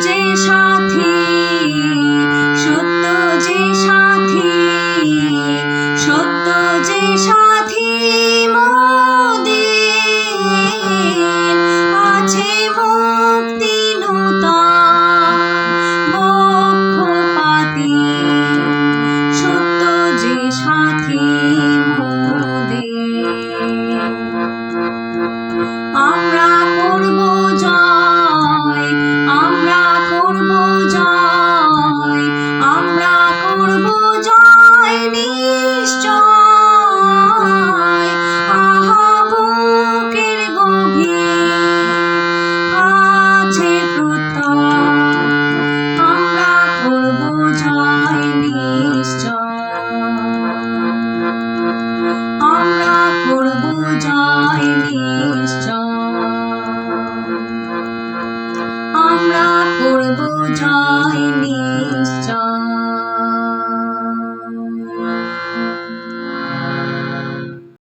যে সাথী সত্য যে সাথী সত্য যে সাথী মোদের আছে আমরা করব জয়